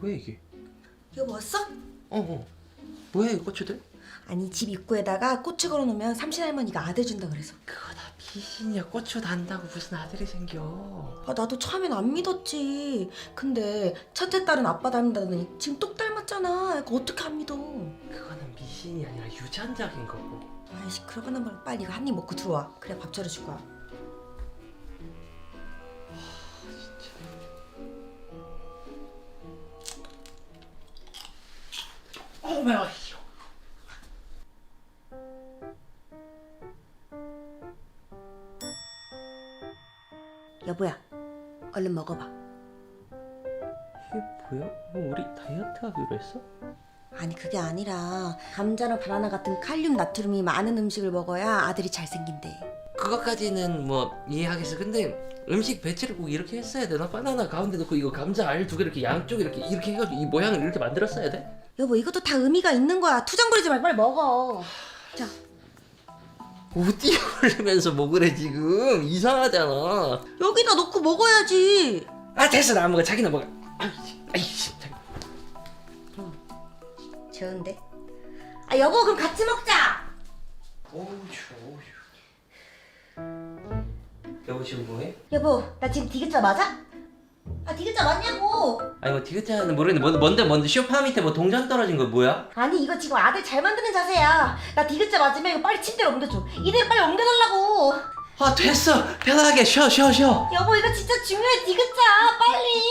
뭐야 이게? 이거 뭐였어? 어, 어. 뭐야 이거 고추들? 아니 집 입구에다가 고추 걸어놓으면 삼신 할머니가 아들 준다 그래서 그거 다 미신이야. 고추 단다고 무슨 아들이 생겨? 아 나도 처음엔 안 믿었지 근데 첫째 딸은 아빠 닮는다더니 지금 똑 닮았잖아 이거 어떻게 안 믿어 그거는 미신이 아니라 유전적인 거고. 아이씨 그러가는 말 빨리 이거 한 입 먹고 들어와 그래 밥 차려줄 거야 어 매워. 여보야 얼른 먹어봐 이게 뭐야? 뭐 우리 다이어트 하기로 했어? 아니 그게 아니라 감자나 바나나 같은 칼륨 나트륨이 많은 음식을 먹어야 아들이 잘생긴대 그것까지는 뭐 이해하겠어. 근데 음식 배치를 꼭 이렇게 했어야 되나? 바나나 가운데 넣고 이거 감자 알 두 개 이렇게 양쪽 이렇게 이렇게 해가지고 이 모양을 이렇게 만들었어야 돼? 여보 이것도 다 의미가 있는 거야 투정거리지 말고 빨리 먹어 자 어디 걸리면서 먹으래 지금 이상하잖아. 여기다 넣고 먹어야지 아 됐어 나 안 먹어 자기나 먹어. 아이씨 아이씨. 자기. 좋은데 아 여보 그럼 같이 먹자 어우 추워. 여보 지금 뭐해? 여보 나 지금 디귿자 맞아? 아 디귿자 맞냐고? 아니 뭐 디귿자는 모르겠는데 뭔데 뭔데 뭔데? 쇼파 밑에 뭐 동전 떨어진 거 뭐야? 아니 이거 지금 아들 잘 만드는 자세야. 나 디귿자 맞으면 이거 빨리 침대로 옮겨줘. 이대로 빨리 옮겨달라고. 아 됐어. 편하게 쉬어 쉬어 쉬어. 여보 이거 진짜 중요해 디귿자. 빨리